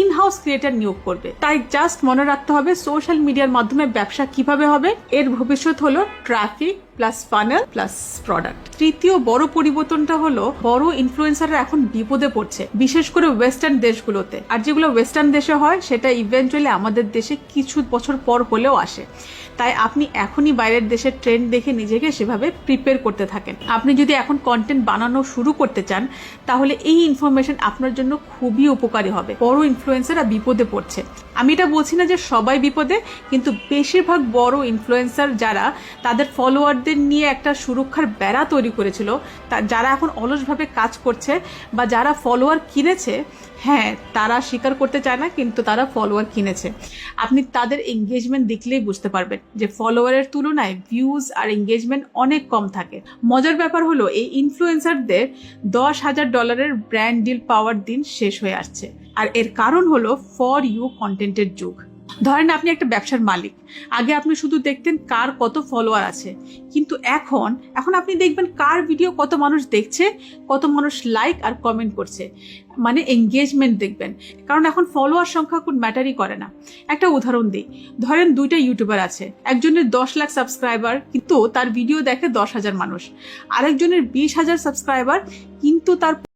In house creator নিয়োগ করবে। তাই জাস্ট মনে রাখতে হবে সোশ্যাল মিডিয়ার মাধ্যমে ব্যবসা কীভাবে হবে, এর ভবিষ্যৎ হলো traffic plus funnel plus product তৃতীয় বড় পরিবর্তনটা হলো, বড় ইনফ্লুয়েন্সাররা এখন বিপদে পড়ছে, বিশেষ করে ওয়েস্টার্ন দেশগুলোতে। আর যেগুলো ওয়েস্টার্ন দেশে হয়, সেটা ইভেন্টুয়ালি আমাদের দেশে কিছু বছর পর হলেও আসে। তাই আপনি এখনই বাইরের দেশের ট্রেন্ড দেখে নিজেকে সেভাবে প্রিপেয়ার করতে থাকেন। আপনি যদি এখন কন্টেন্ট বানানো শুরু করতে চান, তাহলে এই ইনফরমেশন আপনার জন্য খুবই উপকারী হবে। বড় ইনফ্লুয়েন্সাররা বিপদে পড়ছে। আমি এটা বলছি না যে সবাই বিপদে, কিন্তু বেশিরভাগ বড় ইনফ্লুয়েন্সার যারা, তাদের ফলোয়ারদের নিয়ে একটা সুরক্ষার বেড়া তৈরি করেছিল। যারা এখন অলসভাবে কাজ করছে বা যারা ফলোয়ার কিনেছে হ্যাঁ তারা স্বীকার করতে চায় না, কিন্তু তারা ফলোয়ার কিনেছে। আপনি তাদের এঙ্গেজমেন্ট দেখলেই বুঝতে পারবেন যে ফলোয়ারের তুলনায় ভিউজ আর এঙ্গেজমেন্ট অনেক কম থাকে। মজার ব্যাপার হলো, এই ইনফ্লুয়েন্সারদের দশ হাজার ডলারের ব্র্যান্ড ডিল পাওয়ার দিন শেষ হয়ে আসছে। আর এর কারণ হলো ফর ইউ কন্টেন্টের যুগ। ধরেন আপনি একটা ব্যবসার মালিক। আগে আপনি শুধু দেখতেন কার কত ফলোয়ার আছে। কিন্তু এখন এখন আপনি দেখবেন কার ভিডিও কত মানুষ দেখছে, কত মানুষ লাইক আর কমেন্ট করছে। মানে এঙ্গেজমেন্ট দেখবেন। কারণ এখন ফলোয়ার সংখ্যা কোন ম্যাটারই করে না। একটা উদাহরণ দিই। ধরেন দুইটা ইউটিউবার আছে। একজনের দশ লাখ সাবস্ক্রাইবার কিন্তু তার ভিডিও দেখে দশ হাজার মানুষ। আরেকজনের বিশ হাজার সাবস্ক্রাইবার কিন্তু তার